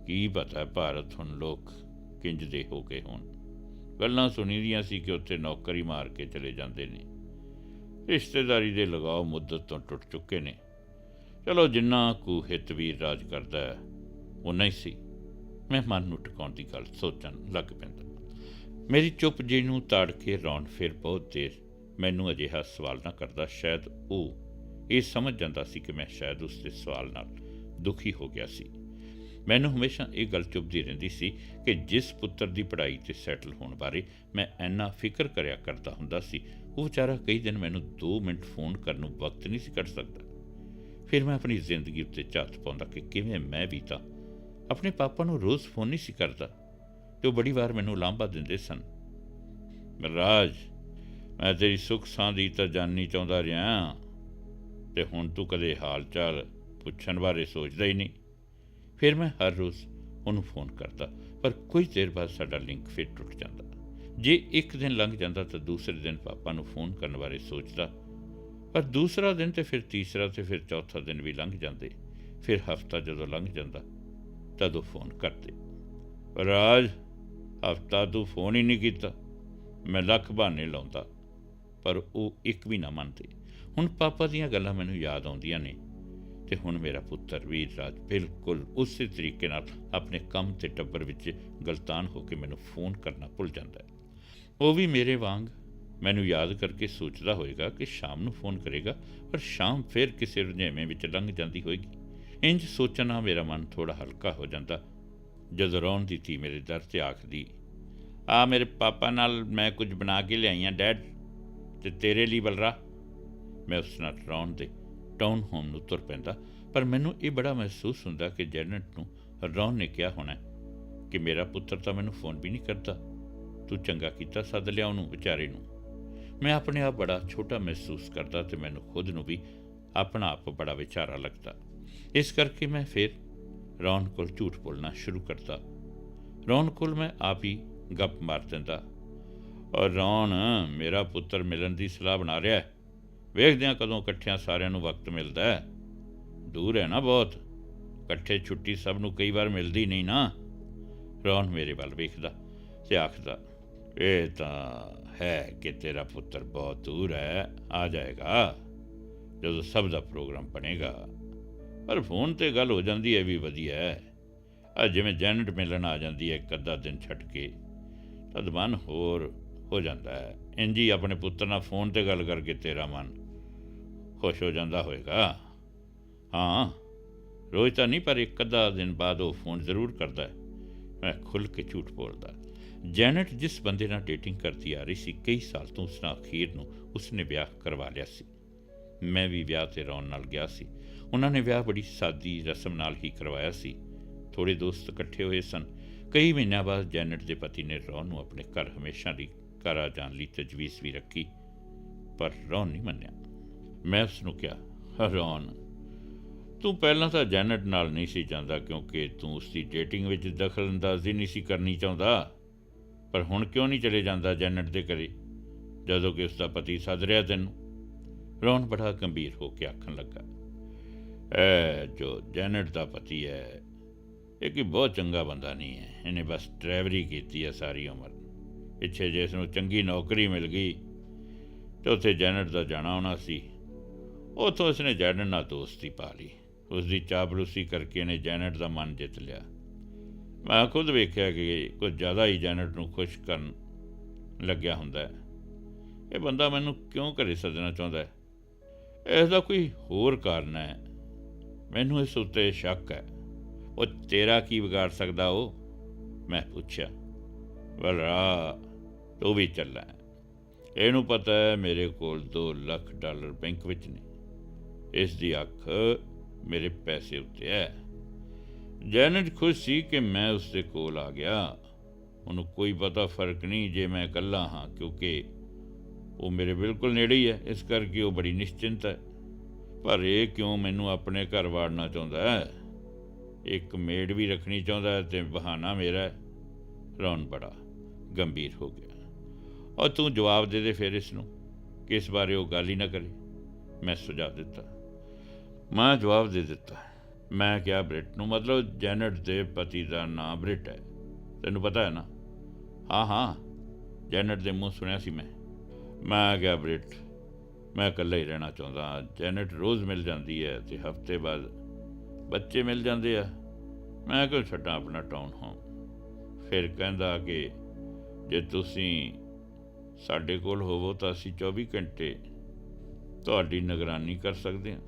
ਕੀ ਪਤਾ ਭਾਰਤ ਹੁਣ ਲੋਕ ਕਿੰਜ ਦੇ ਹੋ ਗਏ ਹੋਣ। ਗੱਲਾਂ ਸੁਣੀ ਦੀਆਂ ਸੀ ਕਿ ਉੱਥੇ ਨੌਕਰੀ ਮਾਰ ਕੇ ਚਲੇ ਜਾਂਦੇ ਨੇ। ਰਿਸ਼ਤੇਦਾਰੀ ਦੇ ਲਗਾਓ ਮੁੱਦਤ ਤੋਂ ਟੁੱਟ ਚੁੱਕੇ ਨੇ। ਚਲੋ ਜਿੰਨਾ ਕੁ ਹਿੱਤ ਵੀਰ ਰਾਜ ਕਰਦਾ ਹੈ ਉਨਾ ਹੀ ਸੀ। ਮੈਂ ਮਨ ਨੂੰ ਟਿਕਾਉਣ ਦੀ ਗੱਲ ਸੋਚਣ ਲੱਗ ਪੈਂਦਾ। ਮੇਰੀ ਚੁੱਪ ਜੀ ਨੂੰ ਤਾੜ ਕੇ ਰੌਣ ਫਿਰ ਬਹੁਤ ਦੇਰ ਮੈਨੂੰ ਅਜਿਹਾ ਸਵਾਲ ਨਾ ਕਰਦਾ, ਸ਼ਾਇਦ ਉਹ ਇਹ ਸਮਝ ਜਾਂਦਾ ਸੀ ਕਿ ਮੈਂ ਸ਼ਾਇਦ ਉਸ ਦੇ ਸਵਾਲ ਨਾਲ ਦੁਖੀ ਹੋ ਗਿਆ ਸੀ। ਮੈਨੂੰ ਹਮੇਸ਼ਾ ਇਹ ਗੱਲ ਚੁੱਭਦੀ ਰਹਿੰਦੀ ਸੀ ਕਿ ਜਿਸ ਪੁੱਤਰ ਦੀ ਪੜ੍ਹਾਈ ਤੇ ਸੈਟਲ ਹੋਣ ਬਾਰੇ ਮੈਂ ਇੰਨਾ ਫਿਕਰ ਕਰਿਆ ਕਰਦਾ ਹੁੰਦਾ ਸੀ, ਉਹ ਵਿਚਾਰਾ ਕਈ ਦਿਨ ਮੈਨੂੰ 2 ਮਿੰਟ ਫੋਨ ਕਰਨ ਨੂੰ ਵਕਤ ਨਹੀਂ ਸੀ ਕੱਢ ਸਕਦਾ। ਫਿਰ ਮੈਂ ਆਪਣੀ ਜ਼ਿੰਦਗੀ ਉੱਤੇ ਝਾਤ ਪਾਉਂਦਾ ਕਿ ਕਿਵੇਂ ਮੈਂ ਵੀ ਤਾਂ ਆਪਣੇ ਪਾਪਾ ਨੂੰ ਰੋਜ਼ ਫੋਨ ਨਹੀਂ ਸੀ ਕਰਦਾ ਤੇ ਉਹ ਬੜੀ ਵਾਰ ਮੈਨੂੰ ਲਾਂਭਾ ਦਿੰਦੇ ਸਨ। ਮਹਾਰਾਜ ਮੈਂ ਤੇਰੀ ਸੁੱਖ ਸਾਂਦੀ ਤਾਂ ਜਾਣਨੀ ਚਾਹੁੰਦਾ ਰਿਹਾ। ਤੇ ਹੁਣ ਤੂੰ ਕਦੇ ਹਾਲ ਚਾਲ ਪੁੱਛਣ ਬਾਰੇ ਸੋਚਦਾ ਹੀ ਨਹੀਂ। ਫਿਰ ਮੈਂ ਹਰ ਰੋਜ਼ ਉਹਨੂੰ ਫੋਨ ਕਰਦਾ, ਪਰ ਕੁਝ ਦੇਰ ਬਾਅਦ ਸਾਡਾ ਲਿੰਕ ਫਿਰ ਟੁੱਟ ਜਾਂਦਾ। ਜੇ ਇੱਕ ਦਿਨ ਲੰਘ ਜਾਂਦਾ ਤਾਂ ਦੂਸਰੇ ਦਿਨ ਪਾਪਾ ਨੂੰ ਫੋਨ ਕਰਨ ਬਾਰੇ ਸੋਚਦਾ। ਪਰ ਦੂਸਰਾ ਦਿਨ ਤੇ ਫਿਰ ਤੀਸਰਾ ਤੇ ਫਿਰ ਚੌਥਾ ਦਿਨ ਵੀ ਲੰਘ ਜਾਂਦੇ। ਫਿਰ ਹਫਤਾ ਜਦੋਂ ਲੰਘ ਜਾਂਦਾ ਤਦੋਂ ਫੋਨ ਕਰਦੇ ਰਾਜ, ਹਫਤਾ ਤੂੰ ਫੋਨ ਹੀ ਨਹੀਂ ਕੀਤਾ। ਮੈਂ ਲੱਖ ਬਹਾਨੇ ਲਾਉਂਦਾ, ਪਰ ਉਹ ਇੱਕ ਵੀ ਨਾ ਮੰਨਦੇ। ਹੁਣ ਪਾਪਾ ਦੀਆਂ ਗੱਲਾਂ ਮੈਨੂੰ ਯਾਦ ਆਉਂਦੀਆਂ ਨੇ ਤੇ ਹੁਣ ਮੇਰਾ ਪੁੱਤਰ ਵੀਰ ਰਾਜ ਬਿਲਕੁਲ ਉਸੇ ਤਰੀਕੇ ਨਾਲ ਆਪਣੇ ਕੰਮ ਤੇ ਟੱਬਰ ਵਿੱਚ ਗਲਤਾਨ ਹੋ ਕੇ ਮੈਨੂੰ ਫੋਨ ਕਰਨਾ ਭੁੱਲ ਜਾਂਦਾ ਹੈ। ਉਹ ਵੀ ਮੇਰੇ ਵਾਂਗ। ਮੈਨੂੰ ਯਾਦ ਕਰਕੇ ਸੋਚਦਾ ਹੋਵੇਗਾ ਕਿ ਸ਼ਾਮ ਨੂੰ ਫੋਨ ਕਰੇਗਾ, ਪਰ ਸ਼ਾਮ ਫਿਰ ਕਿਸੇ ਰੁਝੇਵੇਂ ਵਿੱਚ ਲੰਘ ਜਾਂਦੀ ਹੋਏਗੀ। ਇੰਜ ਸੋਚਣਾ ਮੇਰਾ ਮਨ ਥੋੜਾ ਹਲਕਾ ਹੋ ਜਾਂਦਾ। ਜਦੋਂ ਰੌਣ ਦੀ ਧੀ ਮੇਰੇ ਦਰ ਤੇ ਆਖਦੀ, ਆ ਮੇਰੇ ਪਾਪਾ ਨਾਲ ਮੈਂ ਕੁਝ ਬਣਾ ਕੇ ਲਿਆਈਆਂ, ਡੈਡ, ਤੇ ਤੇਰੇ ਲਈ ਬਲਰਾ? ਮੈਂ ਉਸ ਨਾਲ ਰੌਣ ਦੇ ਟਾਊਨ ਹੋਮ ਨੂੰ ਤੁਰ ਪੈਂਦਾ, ਪਰ ਮੈਨੂੰ ਇਹ ਬੜਾ ਮਹਿਸੂਸ ਹੁੰਦਾ ਕਿ ਜੈਨਟ ਨੂੰ ਰੌਣ ਨੇ ਕਿਹਾ ਹੋਣਾ ਕਿ ਮੇਰਾ ਪੁੱਤਰ ਤਾਂ ਮੈਨੂੰ ਫੋਨ ਵੀ ਨਹੀਂ ਕਰਦਾ। ਤੂੰ ਚੰਗਾ ਕੀਤਾ ਸੱਦ ਲਿਆ ਉਹਨੂੰ ਵਿਚਾਰੇ ਨੂੰ। ਮੈਂ ਆਪਣੇ ਆਪ ਬੜਾ ਛੋਟਾ ਮਹਿਸੂਸ ਕਰਦਾ ਤੇ ਮੈਨੂੰ ਖੁਦ ਨੂੰ ਵੀ ਆਪਣਾ ਆਪ ਬੜਾ ਵਿਚਾਰਾ ਲੱਗਦਾ। ਇਸ ਕਰਕੇ ਮੈਂ ਫਿਰ ਰੌਣ ਕੋਲ ਝੂਠ ਬੋਲਣਾ ਸ਼ੁਰੂ ਕਰਤਾ। ਰੌਣ ਕੋਲ ਮੈਂ ਆਪ ਹੀ ਗੱਪ ਮਾਰ ਦਿੰਦਾ। ਔਰ ਰੌਣ, ਮੇਰਾ ਪੁੱਤਰ ਮਿਲਣ ਦੀ ਸਲਾਹ ਬਣਾ ਰਿਹਾ ਹੈ। ਵੇਖਦੇ ਹਾਂ ਕਦੋਂ ਇਕੱਠਿਆਂ ਸਾਰਿਆਂ ਨੂੰ ਵਕਤ ਮਿਲਦਾ ਹੈ। ਦੂਰ ਹੈ ਨਾ ਬਹੁਤ। ਇਕੱਠੇ ਛੁੱਟੀ ਸਭ ਨੂੰ ਕਈ ਵਾਰ ਮਿਲਦੀ ਨਹੀਂ ਨਾ। ਰੌਣ ਮੇਰੇ ਵੱਲ ਵੇਖਦਾ ਤੇ ਆਖਦਾ, ਇਹ ਤਾਂ ਹੈ ਕਿ ਤੇਰਾ ਪੁੱਤਰ ਬਹੁਤ ਦੂਰ ਹੈ। ਆ ਜਾਏਗਾ। ਜਦੋਂ ਸਭ ਦਾ ਪ੍ਰੋਗਰਾਮ ਬਣੇਗਾ ਪਰ ਫੋਨ ਤੇ ਗੱਲ ਹੋ ਜਾਂਦੀ ਹੈ ਵੀ ਵਧੀਆ ਹੈ ਆ ਜਿਵੇਂ ਜੈਨਟ ਮਿਲਣ ਆ ਜਾਂਦੀ ਹੈ ਇੱਕ ਅੱਧਾ ਦਿਨ ਛੱਡ ਕੇ ਤਦ ਮਨ ਹੋਰ ਹੋ ਜਾਂਦਾ ਹੈ ਇੰਜੀ ਆਪਣੇ ਪੁੱਤਰ ਨਾਲ ਫੋਨ ਤੇ ਗੱਲ ਕਰਕੇ ਤੇਰਾ ਮਨ ਖੁਸ਼ ਹੋ ਜਾਂਦਾ ਹੋਵੇਗਾ ਹਾਂ, ਰੋਜ਼ ਤਾਂ ਨਹੀਂ, ਪਰ ਇੱਕ ਅੱਧਾ ਦਿਨ ਬਾਅਦ ਉਹ ਫੋਨ ਜ਼ਰੂਰ ਕਰਦਾ ਹੈ ਮੈਂ ਖੁੱਲ ਕੇ ਝੂਠ ਬੋਲਦਾ। ਜੈਨਟ ਜਿਸ ਬੰਦੇ ਨਾਲ ਡੇਟਿੰਗ ਕਰਦੀ ਆ ਰਹੀ ਸੀ, ਕਈ ਸਾਲ ਤੋਂ ਉਸ ਨਾਲ ਅਖੀਰ ਨੂੰ ਉਸਨੇ ਵਿਆਹ ਕਰਵਾ ਲਿਆ ਸੀ। ਮੈਂ ਵੀ ਵਿਆਹ ਤੇ ਰੌਣ ਨਾਲ ਗਿਆ ਸੀ। ਉਹਨਾਂ ਨੇ ਵਿਆਹ ਬੜੀ ਸਾਦੀ ਰਸਮ ਨਾਲ ਹੀ ਕਰਵਾਇਆ ਸੀ। ਥੋੜੇ ਦੋਸਤ ਇਕੱਠੇ ਹੋਏ ਸਨ। ਕਈ ਮਹੀਨਿਆਂ ਬਾਅਦ ਜੈਨਟ ਦੇ ਪਤੀ ਨੇ ਰੌਣ ਨੂੰ ਆਪਣੇ ਘਰ ਹਮੇਸ਼ਾ ਲਈ ਘਰ ਆ ਜਾਣ ਲਈ ਤਜਵੀਜ਼ ਵੀ ਰੱਖੀ, ਪਰ ਰੌਣ ਨਹੀਂ ਮੰਨਿਆ। ਮੈਂ ਉਸ ਨੂੰ ਕਿਹਾ ਰੌਣ ਤੂੰ ਪਹਿਲਾਂ ਤਾਂ ਜੈਨਟ ਨਾਲ ਨਹੀਂ ਸੀ ਜਾਂਦਾ ਕਿਉਂਕਿ ਤੂੰ ਉਸ ਦੀ ਡੇਟਿੰਗ ਵਿੱਚ ਦਖਲ ਅੰਦਾਜ਼ੀ ਨਹੀਂ ਸੀ ਕਰਨੀ ਚਾਹੁੰਦਾ। ਪਰ ਹੁਣ ਕਿਉਂ ਨਹੀਂ ਚਲੇ ਜਾਂਦਾ ਜੈਨਟ ਦੇ ਘਰੇ, ਜਦੋਂ ਕਿ ਉਸ ਦਾ ਪਤੀ ਸੱਦ ਰਿਹਾ ਤੈਨੂੰ? ਰੌਣ ਬੜਾ ਗੰਭੀਰ ਹੋ ਕੇ ਆਖਣ ਲੱਗਾ। ਐ, ਜੋ ਜੈਨਟ ਦਾ ਪਤੀ ਹੈ ਇਹ ਕਿ ਬਹੁਤ ਚੰਗਾ ਬੰਦਾ ਨਹੀਂ ਹੈ ਇਹਨੇ ਬਸ ਡਰਾਈਵਰੀ ਕੀਤੀ ਹੈ ਸਾਰੀ ਉਮਰ। ਪਿੱਛੇ ਜੇ ਇਸ ਨੂੰ ਚੰਗੀ ਨੌਕਰੀ ਮਿਲ ਗਈ, ਤੇ ਉੱਥੇ ਜੈਨਟ ਦਾ ਜਾਣਾ ਹੋਣਾ ਸੀ। ਉੱਥੋਂ ਉਸਨੇ ਜੈਨਟ ਨਾਲ ਦੋਸਤੀ ਪਾ ਲਈ। ਉਸ ਦੀ ਚਾਪਲੂਸੀ ਕਰਕੇ ਇਹਨੇ ਜੈਨਟ ਦਾ ਮਨ ਜਿੱਤ ਲਿਆ। ਮੈਂ ਖੁਦ ਵੇਖਿਆ ਕਿ ਕੁਝ ਜ਼ਿਆਦਾ ਹੀ ਜੈਨਟ ਨੂੰ ਖੁਸ਼ ਕਰਨ ਲੱਗਿਆ ਹੁੰਦਾ ਹੈ ਇਹ ਬੰਦਾ ਮੈਨੂੰ ਕਿਉਂ ਘਰੇ ਸੱਦਣਾ ਚਾਹੁੰਦਾ ਹੈ ਇਸ ਦਾ ਕੋਈ ਹੋਰ ਕਾਰਨ ਹੈ ਮੈਨੂੰ ਇਸ ਉੱਤੇ ਸ਼ੱਕ ਹੈ। ਉਹ ਤੇਰਾ ਕੀ ਵਿਗਾੜ ਸਕਦਾ ਉਹ? ਮੈਂ ਪੁੱਛਿਆ। ਬਲਰਾ ਤੂੰ ਵੀ ਚੱਲਣਾ ਇਹਨੂੰ ਪਤਾ ਹੈ ਮੇਰੇ ਕੋਲ 2 ਲੱਖ ਡਾਲਰ ਬੈਂਕ ਵਿੱਚ ਨੇ। ਇਸ ਦੀ ਅੱਖ ਮੇਰੇ ਪੈਸੇ ਉੱਤੇ ਹੈ। ਜੈਨਟ ਖੁਸ਼ ਸੀ ਕਿ ਮੈਂ ਉਸ ਦੇ ਕੋਲ ਆ ਗਿਆ। ਉਹਨੂੰ ਕੋਈ ਪਤਾ ਫ਼ਰਕ ਨਹੀਂ ਜੇ ਮੈਂ ਇਕੱਲਾ ਹਾਂ, ਕਿਉਂਕਿ ਉਹ ਮੇਰੇ ਬਿਲਕੁਲ ਨੇੜੇ ਹੀ ਹੈ। ਇਸ ਕਰਕੇ ਉਹ ਬੜੀ ਨਿਸ਼ਚਿੰਤ ਹੈ। ਪਰ ਇਹ ਕਿਉਂ ਮੈਨੂੰ ਆਪਣੇ ਘਰ ਵਾੜਨਾ ਚਾਹੁੰਦਾ ਹੈ? ਇੱਕ ਮੇਡ ਵੀ ਰੱਖਣੀ ਚਾਹੁੰਦਾ ਹੈ ਤੇ ਬਹਾਨਾ ਮੇਰਾ ਹੈ। ਰੌਣ ਬੜਾ ਗੰਭੀਰ ਹੋ ਗਿਆ। ਔਰ ਤੂੰ ਜਵਾਬ ਦੇ ਦੇ ਫਿਰ ਇਸ ਨੂੰ। ਕਿ ਇਸ ਬਾਰੇ ਉਹ ਗੱਲ ਹੀ ਨਾ ਕਰੇ? ਮੈਂ ਸੁਝਾਅ ਦਿੱਤਾ। ਮੈਂ ਜਵਾਬ ਦੇ ਦਿੱਤਾ। ਮੈਂ ਕਿਹਾ, ਬ੍ਰਿਟ ਨੂੰ ਮਤਲਬ ਜੈਨਟ ਦੇ ਪਤੀ ਦਾ ਨਾਮ ਬ੍ਰਿਟ ਹੈ। ਤੈਨੂੰ ਪਤਾ ਹੈ ਨਾ? ਹਾਂ ਹਾਂ। ਜੈਨਟ ਦੇ ਮੂੰਹ ਸੁਣਿਆ ਸੀ ਮੈਂ। ਮੈਂ ਕਿਹਾ, ਬ੍ਰਿਟ ਮੈਂ ਇਕੱਲਾ ਹੀ ਰਹਿਣਾ ਚਾਹੁੰਦਾ ਹਾਂ। ਜੈਨਟ ਰੋਜ਼ ਮਿਲ ਜਾਂਦੀ ਹੈ ਤੇ ਹਫ਼ਤੇ ਬਾਅਦ ਬੱਚੇ ਮਿਲ ਜਾਂਦੇ ਆ। ਮੈਂ ਕਿਉਂ ਛੱਡਾਂ ਆਪਣਾ ਟਾਊਨ ਹੋਮ ਫਿਰ ਕਹਿੰਦਾ ਕਿ ਜੇ ਤੁਸੀਂ ਸਾਡੇ ਕੋਲ ਹੋਵੋ ਤਾਂ ਅਸੀਂ 24 ਘੰਟੇ ਤੁਹਾਡੀ ਨਿਗਰਾਨੀ ਕਰ ਸਕਦੇ ਹਾਂ।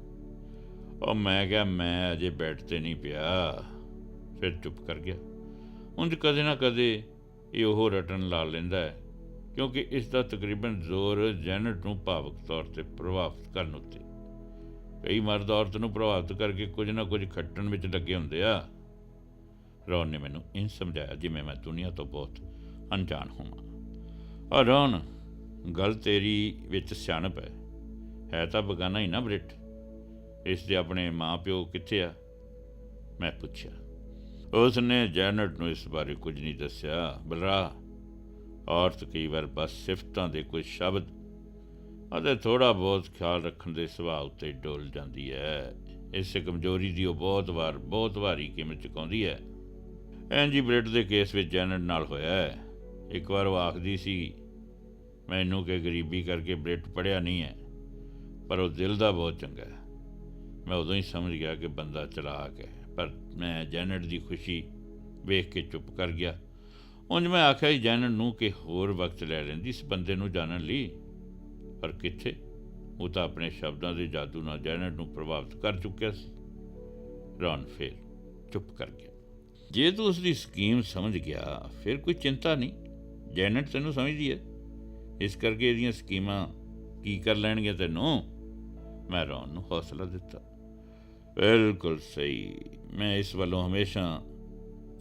ਉਹ ਮੈਂ ਕਿਹਾ, ਮੈਂ ਅਜੇ ਬੈੱਡ ਤੇ ਨਹੀਂ ਪਿਆ। ਫਿਰ ਚੁੱਪ ਕਰ ਗਿਆ। ਉਂਝ ਕਦੇ ਨਾ ਕਦੇ ਇਹ ਉਹ ਰਟਨ ਲਾ ਲੈਂਦਾ ਹੈ ਕਿਉਂਕਿ ਇਸ ਦਾ ਤਕਰੀਬਨ ਜ਼ੋਰ ਜੈਨਟ ਨੂੰ ਭਾਵਕ ਤੌਰ ਤੇ ਪ੍ਰਭਾਵਿਤ ਕਰਨ ਉੱਤੇ। ਕਈ ਮਰਦ ਔਰਤ ਨੂੰ ਪ੍ਰਭਾਵਿਤ ਕਰਕੇ ਕੁਝ ਨਾ ਕੁਝ ਖੱਟਣ ਵਿੱਚ ਲੱਗੇ ਹੁੰਦੇ ਆ। ਰੌਨ ਨੇ ਮੈਨੂੰ ਇਹ ਸਮਝਾਇਆ ਜਿਵੇਂ ਮੈਂ ਦੁਨੀਆ ਤੋਂ ਬਹੁਤ ਅਣਜਾਣ ਹੋਵਾਂ। ਆ ਰੌਨ ਗੱਲ ਤੇਰੀ ਵਿੱਚ ਸਿਆਣਪ ਹੈ। ਹੈ ਤਾਂ ਬਗਾਨਾ ਹੀ ਨਾ ਬ੍ਰਿਟ। ਇਸ ਦੇ ਆਪਣੇ ਮਾਪਿਓ ਕਿੱਥੇ ਆ? ਮੈਂ ਪੁੱਛਿਆ। ਉਸ ਨੇ ਜੈਨਟ ਨੂੰ ਇਸ ਬਾਰੇ ਕੁਝ ਨਹੀਂ ਦੱਸਿਆ। ਬਲਰਾ ਔਰਤ ਕਈ ਵਾਰ ਬਸ ਸਿਫਤਾਂ ਦੇ ਕੋਈ ਸ਼ਬਦ ਅਤੇ ਥੋੜਾ ਬਹੁਤ ਖਿਆਲ ਰੱਖਣ ਦੇ ਸੁਭਾਅ ਉੱਤੇ ਡੋਲ ਜਾਂਦੀ ਹੈ। ਇਸ ਕਮਜ਼ੋਰੀ ਦੀ ਉਹ ਬਹੁਤ ਵਾਰ, ਬਹੁਤ ਵਾਰੀ ਕੀਮਤ ਚੁਕਾਉਂਦੀ ਹੈ। ਐਂਜੀ ਬ੍ਰਿਟ ਦੇ ਕੇਸ ਵਿੱਚ ਜੈਨਟ ਨਾਲ ਹੋਇਆ ਹੈ। ਇੱਕ ਵਾਰ ਉਹ ਆਖਦੀ ਸੀ, ਮੈਨੂੰ ਕਿ ਗਰੀਬੀ ਕਰਕੇ ਬ੍ਰਿਟ ਪੜਿਆ ਨਹੀਂ ਹੈ, ਪਰ ਉਹ ਦਿਲ ਦਾ ਬਹੁਤ ਚੰਗਾ ਹੈ। ਮੈਂ ਉਦੋਂ ਹੀ ਸਮਝ ਗਿਆ ਕਿ ਬੰਦਾ ਚਲਾਕ ਹੈ, ਪਰ ਮੈਂ ਜੈਨਟ ਦੀ ਖੁਸ਼ੀ ਵੇਖ ਕੇ ਚੁੱਪ ਕਰ ਗਿਆ। ਉਂਝ ਮੈਂ ਆਖਿਆ ਹੀ ਜੈਨਟ ਨੂੰ ਕਿ ਹੋਰ ਵਕਤ ਲੈ ਲੈਂਦੀ ਇਸ ਬੰਦੇ ਨੂੰ ਜਾਣਨ ਲਈ। ਪਰ ਕਿੱਥੇ? ਉਹ ਤਾਂ ਆਪਣੇ ਸ਼ਬਦਾਂ ਦੇ ਜਾਦੂ ਨਾਲ ਜੈਨਟ ਨੂੰ ਪ੍ਰਭਾਵਿਤ ਕਰ ਚੁੱਕਿਆ ਸੀ। ਰੌਨ ਫੇਰ ਚੁੱਪ ਕਰ ਗਿਆ। ਜੇ ਤੂੰ ਉਸ ਦੀ ਸਕੀਮ ਸਮਝ ਗਿਆ, ਫਿਰ ਕੋਈ ਚਿੰਤਾ ਨਹੀਂ। ਜੈਨਟ ਤੈਨੂੰ ਸਮਝਦੀ ਹੈ। ਇਸ ਕਰਕੇ ਇਹਦੀਆਂ ਸਕੀਮਾਂ ਕੀ ਕਰ ਲੈਣਗੇ ਤੈਨੂੰ? ਮੈਂ ਰੌਨ ਨੂੰ ਹੌਸਲਾ ਦਿੱਤਾ। ਬਿਲਕੁਲ ਸਹੀ। ਮੈਂ ਇਸ ਵੱਲੋਂ ਹਮੇਸ਼ਾ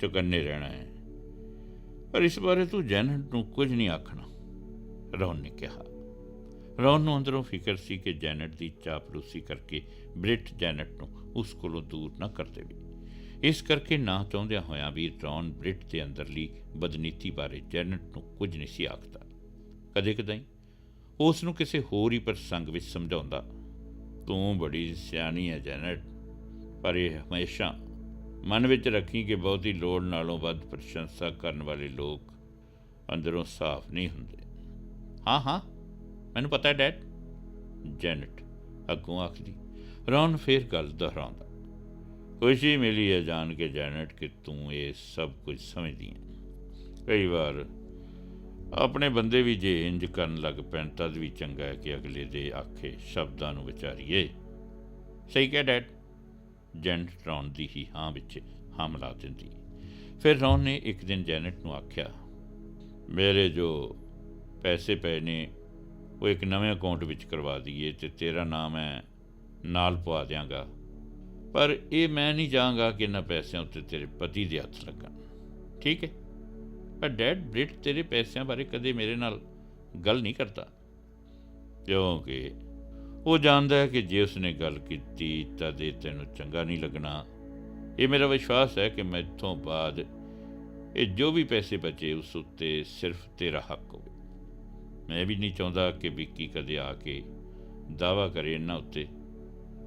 ਚੁਕੰਨੇ ਰਹਿਣਾ ਹੈ। ਪਰ ਇਸ ਬਾਰੇ ਤੂੰ ਜੈਨਟ ਨੂੰ ਕੁਝ ਨਹੀਂ ਆਖਣਾ ਰੌਨ ਨੇ ਕਿਹਾ। ਰੌਨ ਨੂੰ ਅੰਦਰੋਂ ਫਿਕਰ ਸੀ ਕਿ ਜੈਨਟ ਦੀ ਚਾਪਲੂਸੀ ਕਰਕੇ ਬ੍ਰਿਟ ਜੈਨਟ ਨੂੰ ਉਸ ਕੋਲੋਂ ਦੂਰ ਨਾ ਕਰ ਦੇਵੇ। ਇਸ ਕਰਕੇ ਨਾ ਚਾਹੁੰਦਿਆਂ ਹੋਇਆਂ ਵੀ ਰੌਨ ਬ੍ਰਿਟ ਦੇ ਅੰਦਰਲੀ ਬਦਨੀਤੀ ਬਾਰੇ ਜੈਨਟ ਨੂੰ ਕੁਝ ਨਹੀਂ ਸੀ ਆਖਦਾ। ਕਦੇ ਕਦਾਈ ਉਸ ਨੂੰ ਕਿਸੇ ਹੋਰ ਹੀ ਪ੍ਰਸੰਗ ਵਿੱਚ ਸਮਝਾਉਂਦਾ, ਤੂੰ ਬੜੀ ਸਿਆਣੀ ਹੈ ਜੈਨਟ ਪਰ ਇਹ ਹਮੇਸ਼ਾ ਮਨ ਵਿੱਚ ਰੱਖੀ ਕਿ ਬਹੁਤੀ ਲੋੜ ਨਾਲੋਂ ਵੱਧ ਪ੍ਰਸ਼ੰਸਾ ਕਰਨ ਵਾਲੇ ਲੋਕ ਅੰਦਰੋਂ ਸਾਫ਼ ਨਹੀਂ ਹੁੰਦੇ। ਹਾਂ ਹਾਂ, ਮੈਨੂੰ ਪਤਾ ਹੈ, ਡੈਡ। ਜੈਨਟ ਅੱਗੋਂ ਆਖਦੀ ਰੌਨ ਫੇਰ ਗੱਲ ਦੁਹਰਾਉਂਦਾ। ਖੁਸ਼ੀ ਮਿਲੀ ਹੈ ਜਾਣ ਕੇ ਜੈਨਟ ਕਿ ਤੂੰ ਇਹ ਸਭ ਕੁਝ ਸਮਝਦੀ ਹੈ। ਕਈ ਵਾਰ ਆਪਣੇ ਬੰਦੇ ਵੀ ਜੇ ਇੰਜ ਕਰਨ ਲੱਗ ਪੈਣ, ਤਦ ਵੀ ਚੰਗਾ ਹੈ ਕਿ ਅਗਲੇ ਦੇ ਆਖੇ ਸ਼ਬਦਾਂ ਨੂੰ ਵਿਚਾਰੀਏ। ਸਹੀ ਕਿਹਾ, ਡੈਡ। ਜੈਨਟ ਰੌਨ ਦੀ ਹੀ ਹਾਂ ਵਿੱਚ ਹਾਂ ਮਿਲਾ ਦਿੰਦੀ। ਫਿਰ ਰੌਨ ਨੇ ਇੱਕ ਦਿਨ ਜੈਨਟ ਨੂੰ ਆਖਿਆ, ਮੇਰੇ ਜੋ ਪੈਸੇ ਪਏ ਨੇ, ਉਹ ਇੱਕ ਨਵੇਂ ਅਕਾਊਂਟ ਵਿੱਚ ਕਰਵਾ ਦਈਏ ਤੇ ਤੇਰਾ ਨਾਮ ਹੈ ਨਾਲ ਪਵਾ ਦਿਆਂਗਾ। ਪਰ ਇਹ ਮੈਂ ਨਹੀਂ ਜਾਵਾਂਗਾ ਕਿ ਇਹਨਾਂ ਪੈਸਿਆਂ ਉੱਤੇ ਤੇਰੇ ਪਤੀ ਦੇ ਹੱਥ ਲੱਗਣ। ਠੀਕ ਹੈ? ਪਰ ਡੈਡ ਬ੍ਰਿਟ ਤੇਰੇ ਪੈਸਿਆਂ ਬਾਰੇ ਕਦੇ ਮੇਰੇ ਨਾਲ ਗੱਲ ਨਹੀਂ ਕਰਦਾ। ਕਿਉਂਕਿ ਉਹ ਜਾਣਦਾ ਹੈ ਕਿ ਜੇ ਉਸਨੇ ਗੱਲ ਕੀਤੀ ਤਾਂ ਇਹ ਤੈਨੂੰ ਚੰਗਾ ਨਹੀਂ ਲੱਗਣਾ। ਇਹ ਮੇਰਾ ਵਿਸ਼ਵਾਸ ਹੈ ਕਿ ਮੈਥੋਂ ਬਾਅਦ ਇਹ ਜੋ ਵੀ ਪੈਸੇ ਬਚੇ ਉਸ ਉੱਤੇ ਸਿਰਫ ਤੇਰਾ ਹੱਕ ਹੋਵੇ। ਮੈਂ ਵੀ ਨਹੀਂ ਚਾਹੁੰਦਾ ਕਿ ਵਿੱਕੀ ਕਦੇ ਆ ਕੇ ਦਾਵਾ ਕਰੇ ਇਹਨਾਂ ਉੱਤੇ।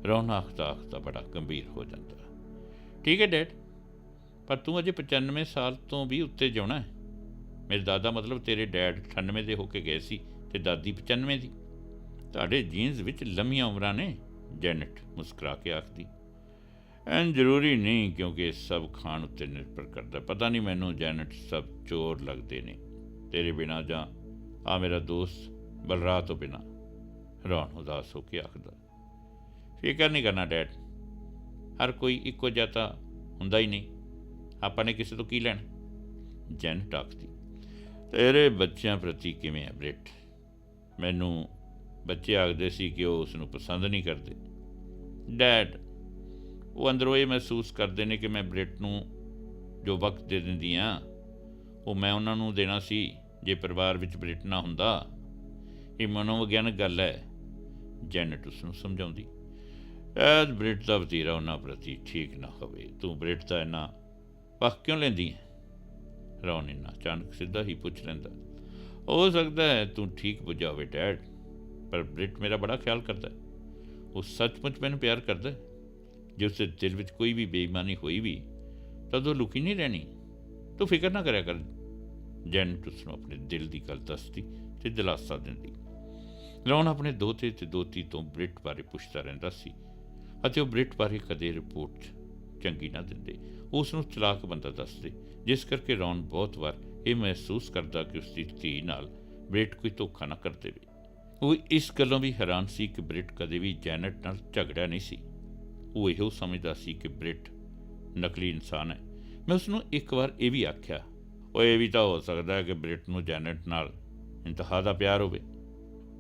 ਰੌਣਾ ਆਖਦਾ ਆਖਦਾ ਬੜਾ ਗੰਭੀਰ ਹੋ ਜਾਂਦਾ। ਠੀਕ ਹੈ ਡੈਡ, ਪਰ ਤੂੰ ਅਜੇ 95 ਸਾਲ ਤੋਂ ਵੀ ਉੱਤੇ ਜਾਣਾ ਹੈ। ਮੇਰੇ ਦਾਦਾ ਮਤਲਬ ਤੇਰੇ ਡੈਡ 98 ਦੇ ਹੋ ਕੇ ਗਏ ਸੀ ਤੇ ਦਾਦੀ 95 ਦੀ। ਤੁਹਾਡੇ ਜੀਨਸ ਵਿੱਚ ਲੰਮੀਆਂ ਉਮਰਾਂ ਨੇ? ਜੈਨਟ ਮੁਸਕਰਾ ਕੇ ਆਖਦੀ। ਐਨ ਜ਼ਰੂਰੀ ਨਹੀਂ, ਕਿਉਂਕਿ ਸਭ ਖਾਣ ਉੱਤੇ ਨਿਰਭਰ ਕਰਦਾ। ਪਤਾ ਨਹੀਂ ਮੈਨੂੰ ਜੈਨਟ ਸਭ ਚੋਰ ਲੱਗਦੇ ਨੇ। ਤੇਰੇ ਬਿਨਾ ਜਾਂ ਆ ਮੇਰਾ ਦੋਸਤ ਬਲਰਾਹ ਤੋਂ ਬਿਨਾ ਰੌਣ ਉਦਾਸ ਹੋ ਕੇ ਆਖਦਾ। ਫਿਕਰ ਨਹੀਂ ਕਰਨਾ ਡੈਡ, ਹਰ ਕੋਈ ਇੱਕੋ ਜਿਹਾ ਤਾਂ ਹੁੰਦਾ ਹੀ ਨਹੀਂ। ਆਪਾਂ ਨੇ ਕਿਸੇ ਤੋਂ ਕੀ ਲੈਣਾ? ਜੈਨਟ ਆਖਦੀ। ਤੇਰੇ ਬੱਚਿਆਂ ਪ੍ਰਤੀ ਕਿਵੇਂ ਹੈ ਬ੍ਰਿਟ? ਮੈਨੂੰ ਬੱਚੇ ਆਖਦੇ ਸੀ ਕਿ ਉਹ ਉਸ ਨੂੰ ਪਸੰਦ ਨਹੀਂ ਕਰਦੇ। ਡੈਡ ਉਹ ਅੰਦਰੋਂ ਇਹ ਮਹਿਸੂਸ ਕਰਦੇ ਨੇ ਕਿ ਮੈਂ ਬ੍ਰਿਟ ਨੂੰ ਜੋ ਵਕਤ ਦੇ ਦਿੰਦੀ ਆ, ਉਹ ਮੈਂ ਉਹਨਾਂ ਨੂੰ ਦੇਣਾ ਸੀ, ਜੇ ਪਰਿਵਾਰ ਵਿੱਚ ਬ੍ਰਿਟ ਨਾ ਹੁੰਦਾ। ਇਹ ਮਨੋਵਿਗਿਆਨਕ ਗੱਲ ਹੈ, ਜੈਨਟ ਉਸ ਨੂੰ ਸਮਝਾਉਂਦੀ। ਐਦ ਬ੍ਰਿਟ ਦਾ ਵਤੀਰਾ ਉਹਨਾਂ ਪ੍ਰਤੀ ਠੀਕ ਨਾ ਹੋਵੇ, ਤੂੰ ਬ੍ਰਿਟ ਦਾ ਇੰਨਾ ਪੱਖ ਕਿਉਂ ਲੈਂਦੀ ਹੈ ਰੌਨ ਇੰਨਾ ਅਚਾਨਕ ਸਿੱਧਾ ਹੀ ਪੁੱਛ ਲੈਂਦਾ। ਹੋ ਸਕਦਾ ਹੈ ਤੂੰ ਠੀਕ ਬੁੱਝਾ ਡੈਡ ਪਰ ਬ੍ਰਿਟ ਮੇਰਾ ਬੜਾ ਖਿਆਲ ਕਰਦਾ ਹੈ। ਉਹ ਸੱਚਮੁੱਚ ਮੈਨੂੰ ਪਿਆਰ ਕਰਦਾ ਹੈ। ਜੇ ਉਸਦੇ ਦਿਲ ਵਿੱਚ ਕੋਈ ਵੀ ਬੇਈਮਾਨੀ ਹੋਈ ਵੀ, ਤਾਂ ਉਹ ਲੁਕੀ ਨਹੀਂ ਰਹਿਣੀ। ਤੂੰ ਫਿਕਰ ਨਾ ਕਰਿਆ ਕਰ। ਜੈਨਟ ਉਸ ਨੂੰ ਆਪਣੇ ਦਿਲ ਦੀ ਗੱਲ ਦੱਸਦੀ ਤੇ ਦਿਲਾਸਾ ਦਿੰਦੀ। ਰੌਣ ਆਪਣੇ ਦੋਤੇ ਤੇ ਦੋਤੀ ਤੋਂ ਬ੍ਰਿਟ ਬਾਰੇ ਪੁੱਛਦਾ ਰਹਿੰਦਾ ਸੀ ਅਤੇ ਉਹ ਬ੍ਰਿਟ ਬਾਰੇ ਕਦੇ ਰਿਪੋਰਟ ਚੰਗੀ ਨਾ ਦਿੰਦੇ। ਉਸ ਨੂੰ ਚਲਾਕ ਬੰਦਾ ਦੱਸਦੇ, ਜਿਸ ਕਰਕੇ ਰੌਣ ਬਹੁਤ ਵਾਰ ਇਹ ਮਹਿਸੂਸ ਕਰਦਾ ਕਿ ਉਸ ਦੀ ਧੀ ਨਾਲ ਬ੍ਰਿਟ ਕੋਈ ਧੋਖਾ ਨਾ ਕਰ ਦੇਵੇ ਉਹ ਇਸ ਗੱਲੋਂ ਵੀ ਹੈਰਾਨ ਸੀ ਕਿ ਬ੍ਰਿਟ ਕਦੇ ਵੀ ਜੈਨਟ ਨਾਲ ਝਗੜਿਆ ਨਹੀਂ ਸੀ। ਉਹ ਇਹੋ ਸਮਝਦਾ ਸੀ ਕਿ ਬ੍ਰਿਟ ਨਕਲੀ ਇਨਸਾਨ ਹੈ। ਮੈਂ ਉਸ ਨੂੰ ਇੱਕ ਵਾਰ ਇਹ ਵੀ ਆਖਿਆ ਉਹ ਇਹ ਵੀ ਤਾਂ ਹੋ ਸਕਦਾ ਹੈ ਕਿ ਬ੍ਰਿਟ ਨੂੰ ਜੈਨਟ ਨਾਲ ਇੰਤਹਾ ਦਾ ਪਿਆਰ ਹੋਵੇ।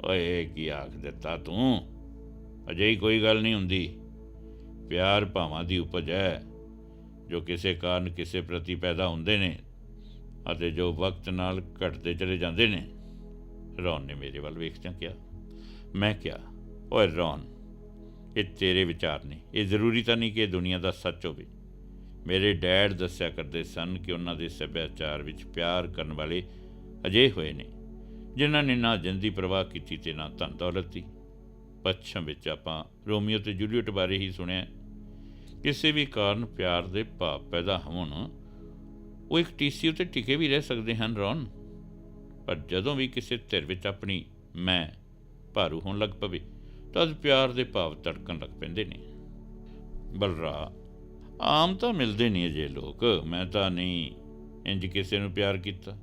ਓਏ, ਕੀ ਆਖ ਦਿੱਤਾ ਤੂੰ? ਅਜਿਹੀ ਕੋਈ ਗੱਲ ਨਹੀਂ ਹੁੰਦੀ। ਪਿਆਰ ਭਾਵਾਂ ਦੀ ਉਪਜ ਹੈ। ਜੋ ਕਿਸੇ ਕਾਰਨ ਕਿਸੇ ਪ੍ਰਤੀ ਪੈਦਾ ਹੁੰਦੇ ਨੇ ਅਤੇ ਜੋ ਵਕਤ ਨਾਲ ਘਟਦੇ ਚਲੇ ਜਾਂਦੇ ਨੇ। ਰੌਨ ਨੇ ਮੇਰੇ ਵੱਲ ਵੇਖਦਿਆਂ ਕਿਹਾ, ਮੈਂ ਕਿਹਾ, ਓਏ ਰੌਨ ਇਹ ਤੇਰੇ ਵਿਚਾਰ ਨੇ, ਇਹ ਜ਼ਰੂਰੀ ਤਾਂ ਨਹੀਂ ਕਿ ਇਹ ਦੁਨੀਆ ਦਾ ਸੱਚ ਹੋਵੇ। ਮੇਰੇ ਡੈਡ ਦੱਸਿਆ ਕਰਦੇ ਸਨ ਕਿ ਉਹਨਾਂ ਦੇ ਸੱਭਿਆਚਾਰ ਵਿੱਚ ਪਿਆਰ ਕਰਨ ਵਾਲੇ ਅਜੇ ਹੋਏ ਨੇ, ਜਿਨ੍ਹਾਂ ਨੇ ਨਾ ਜਿੰਦੀ ਪ੍ਰਵਾਹ ਕੀਤੀ ਤੇ ਨਾ ਧਨ ਦੌਲਤ ਦੀ। ਪੱਛਮ ਵਿੱਚ ਆਪਾਂ ਰੋਮੀਓ ਤੇ ਜੂਲੀਅਟ ਬਾਰੇ ਹੀ ਸੁਣਿਆ ਕਿਸੇ ਵੀ ਕਾਰਨ ਪਿਆਰ ਦੇ ਭਾਵ ਪੈਦਾ ਹੋਣ, ਉਹ ਇੱਕ ਟੀਸੀ ਉੱਤੇ ਟਿਕੇ ਵੀ ਰਹਿ ਸਕਦੇ ਹਨ ਰੌਨ ਪਰ ਜਦੋਂ ਵੀ ਕਿਸੇ ਧਿਰ ਵਿੱਚ ਆਪਣੀ ਮੈਂ ਭਾਰੂ ਹੋਣ ਲੱਗ ਪਵੇ, ਤਦ ਪਿਆਰ ਦੇ ਭਾਵ ਤੜਕਣ ਲੱਗ ਪੈਂਦੇ ਨੇ। ਬਲਰਾ, ਆਮ ਤਾਂ ਮਿਲਦੇ ਨਹੀਂ ਅਜੇ ਲੋਕ। ਮੈਂ ਤਾਂ ਨਹੀਂ ਇੰਜ ਕਿਸੇ ਨੂੰ ਪਿਆਰ ਕੀਤਾ।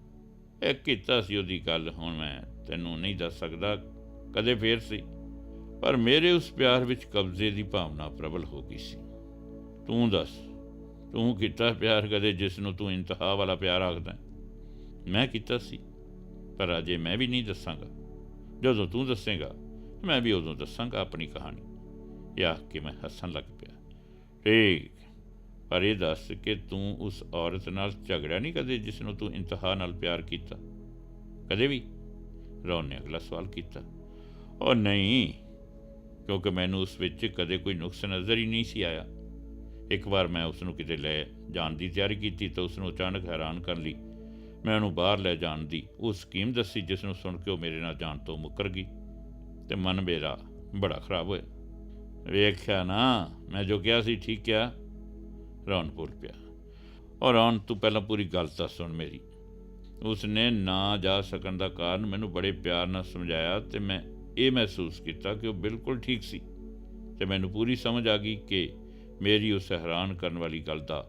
ਇਹ ਕੀਤਾ ਸੀ ਉਹਦੀ ਗੱਲ, ਹੁਣ ਮੈਂ ਤੈਨੂੰ ਨਹੀਂ ਦੱਸ ਸਕਦਾ ਕਦੇ ਫੇਰ ਸੀ। ਪਰ ਮੇਰੇ ਉਸ ਪਿਆਰ ਵਿੱਚ ਕਬਜ਼ੇ ਦੀ ਭਾਵਨਾ ਪ੍ਰਬਲ ਹੋ ਗਈ ਸੀ। ਤੂੰ ਦੱਸ, ਤੂੰ ਕੀਤਾ ਪਿਆਰ ਕਦੇ ਜਿਸ ਨੂੰ ਤੂੰ ਇੰਤਹਾ ਵਾਲਾ ਪਿਆਰ ਆਖਦਾ ਮੈਂ ਕੀਤਾ ਸੀ। ਪਰ ਅਜੇ ਮੈਂ ਵੀ ਨਹੀਂ ਦੱਸਾਂਗਾ। ਜਦੋਂ ਤੂੰ ਦੱਸੇਗਾ, ਮੈਂ ਵੀ ਉਦੋਂ ਦੱਸਾਂਗਾ ਆਪਣੀ ਕਹਾਣੀ। ਇਹ ਆਖ ਕੇ ਮੈਂ ਹੱਸਣ ਲੱਗ ਪਿਆ। ਠੀਕ। ਪਰ ਇਹ ਦੱਸ ਕਿ ਤੂੰ ਉਸ ਔਰਤ ਨਾਲ ਝਗੜਿਆ ਨਹੀਂ ਕਦੇ ਜਿਸ ਨੂੰ ਤੂੰ ਇੰਤਹਾ ਨਾਲ ਪਿਆਰ ਕੀਤਾ? ਕਦੇ ਵੀ? ਰੌਨ ਨੇ ਅਗਲਾ ਸਵਾਲ ਕੀਤਾ। ਉਹ ਨਹੀਂ, ਕਿਉਂਕਿ ਮੈਨੂੰ ਉਸ ਵਿੱਚ ਕਦੇ ਕੋਈ ਨੁਕਸ ਨਜ਼ਰ ਹੀ ਨਹੀਂ ਸੀ ਆਇਆ। ਇੱਕ ਵਾਰ ਮੈਂ ਉਸ ਨੂੰ ਕਿਤੇ ਲੈ ਜਾਣ ਦੀ ਤਿਆਰੀ ਕੀਤੀ ਤਾਂ ਉਸ ਨੂੰ ਅਚਾਨਕ ਹੈਰਾਨ ਕਰ ਲਈ ਮੈਂ ਉਹਨੂੰ ਬਾਹਰ ਲੈ ਜਾਣ ਦੀ ਉਹ ਸਕੀਮ ਦੱਸੀ ਜਿਸ ਨੂੰ ਸੁਣ ਕੇ ਉਹ ਮੇਰੇ ਨਾਲ ਜਾਣ ਤੋਂ ਮੁੱਕਰ ਗਈ ਤੇ ਮਨ ਮੇਰਾ ਬੜਾ ਖਰਾਬ ਹੋਇਆ। ਵੇਖਿਆ ਨਾ, ਮੈਂ ਜੋ ਕਿਹਾ ਸੀ ਠੀਕ ਕਿਹਾ ਰੌਣ ਬੋਲ ਪਿਆ। ਔਰ ਰੌਣ, ਤੂੰ ਪਹਿਲਾਂ ਪੂਰੀ ਗੱਲ ਤਾਂ ਸੁਣ ਮੇਰੀ। ਉਸਨੇ ਨਾ ਜਾ ਸਕਣ ਦਾ ਕਾਰਨ ਮੈਨੂੰ ਬੜੇ ਪਿਆਰ ਨਾਲ ਸਮਝਾਇਆ ਤੇ ਮੈਂ ਇਹ ਮਹਿਸੂਸ ਕੀਤਾ ਕਿ ਉਹ ਬਿਲਕੁਲ ਠੀਕ ਸੀ। ਤੇ ਮੈਨੂੰ ਪੂਰੀ ਸਮਝ ਆ ਗਈ ਕਿ ਮੇਰੀ ਉਸ ਹੈਰਾਨ ਕਰਨ ਵਾਲੀ ਗੱਲ ਦਾ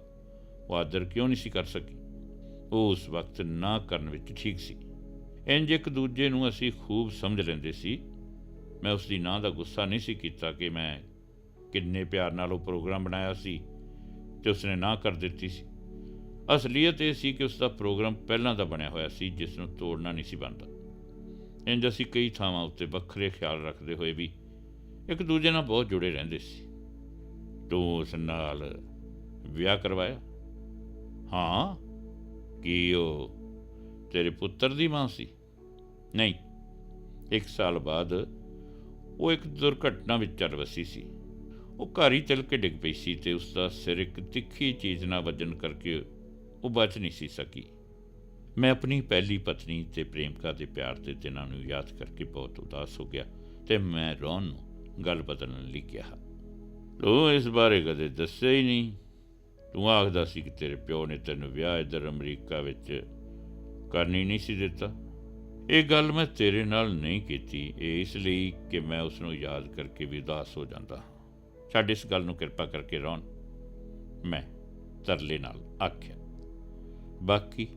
ਉਹ ਆਦਰ ਕਿਉਂ ਨਹੀਂ ਸੀ ਕਰ ਸਕੀ। ਉਹ ਉਸ ਵਕਤ ਨਾ ਕਰਨ ਵਿੱਚ ਠੀਕ ਸੀ। ਇੰਜ ਇੱਕ ਦੂਜੇ ਨੂੰ ਅਸੀਂ ਖੂਬ ਸਮਝ ਲੈਂਦੇ ਸੀ। ਮੈਂ ਉਸ ਦੀ ਨਾਂ ਦਾ ਗੁੱਸਾ ਨਹੀਂ ਸੀ ਕੀਤਾ ਕਿ ਮੈਂ ਕਿੰਨੇ ਪਿਆਰ ਨਾਲ ਉਹ ਪ੍ਰੋਗਰਾਮ ਬਣਾਇਆ ਸੀ ਤੇ ਉਸਨੇ ਨਾ ਕਰ ਦਿੱਤੀ ਸੀ। ਅਸਲੀਅਤ ਇਹ ਸੀ ਕਿ ਉਸ ਦਾ ਪ੍ਰੋਗਰਾਮ ਪਹਿਲਾਂ ਦਾ ਬਣਿਆ ਹੋਇਆ ਸੀ, ਜਿਸ ਨੂੰ ਤੋੜਨਾ ਨਹੀਂ ਸੀ ਬਣਦਾ। ਇੰਜ ਅਸੀਂ ਕਈ ਥਾਵਾਂ ਉੱਤੇ ਵੱਖਰੇ ਖਿਆਲ ਰੱਖਦੇ ਹੋਏ ਵੀ ਇੱਕ ਦੂਜੇ ਨਾਲ ਬਹੁਤ ਜੁੜੇ ਰਹਿੰਦੇ ਸੀ। ਤੂੰ ਉਸ ਨਾਲ ਵਿਆਹ ਕਰਵਾਇਆ? ਹਾਂ। ਕੀ ਉਹ ਤੇਰੇ ਪੁੱਤਰ ਦੀ ਮਾਂ ਸੀ? ਨਹੀਂ। ਇੱਕ ਸਾਲ ਬਾਅਦ ਉਹ ਇੱਕ ਦੁਰਘਟਨਾ ਵਿੱਚ ਚੱਲ ਵਸੀ ਸੀ। ਉਹ ਘਰ ਹੀ ਤਿਲ ਕੇ ਡਿੱਗ ਪਈ ਸੀ ਤੇ ਉਸ ਦਾ ਸਿਰ ਇੱਕ ਤਿੱਖੀ ਚੀਜ਼ ਨਾਲ ਵੱਜਣ ਕਰਕੇ ਉਹ ਬਚ ਨਹੀਂ ਸੀ ਸਕੀ। ਮੈਂ ਆਪਣੀ ਪਹਿਲੀ ਪਤਨੀ ਤੇ ਪ੍ਰੇਮਕਾ ਦੇ ਪਿਆਰ ਦੇ ਦਿਨਾਂ ਨੂੰ ਯਾਦ ਕਰਕੇ ਬਹੁਤ ਉਦਾਸ ਹੋ ਗਿਆ ਤੇ ਮੈਂ ਰੌਨ ਨੂੰ ਗੱਲ ਬਦਲਣ ਲਈ ਕਿਹਾ। ਤੂੰ ਇਸ ਬਾਰੇ ਕਦੇ ਦੱਸਿਆ ਹੀ ਨਹੀਂ ਤੂੰ ਆਖਦਾ ਸੀ ਕਿ ਤੇਰੇ ਪਿਓ ਨੇ ਤੈਨੂੰ ਵਿਆਹ ਇੱਧਰ ਅਮਰੀਕਾ ਵਿੱਚ ਕਰਨੀ ਨਹੀਂ ਸੀ ਦਿੱਤਾ। ਇਹ ਗੱਲ ਮੈਂ ਤੇਰੇ ਨਾਲ ਨਹੀਂ ਕੀਤੀ। ਇਹ ਇਸ ਲਈ ਕਿ ਮੈਂ ਉਸ ਨੂੰ ਯਾਦ ਕਰਕੇ ਵੀ ਉਦਾਸ ਹੋ ਜਾਂਦਾ ਛੱਡ ਇਸ ਗੱਲ ਨੂੰ, ਕਿਰਪਾ ਕਰਕੇ ਰੌਨ ਮੈਂ ਤਰਲੇ ਨਾਲ ਆਖਿਆ। ਬਾਕੀ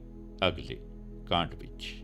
ਅਗਲੇ ਕਾਂਟ ਵਿੱਚ।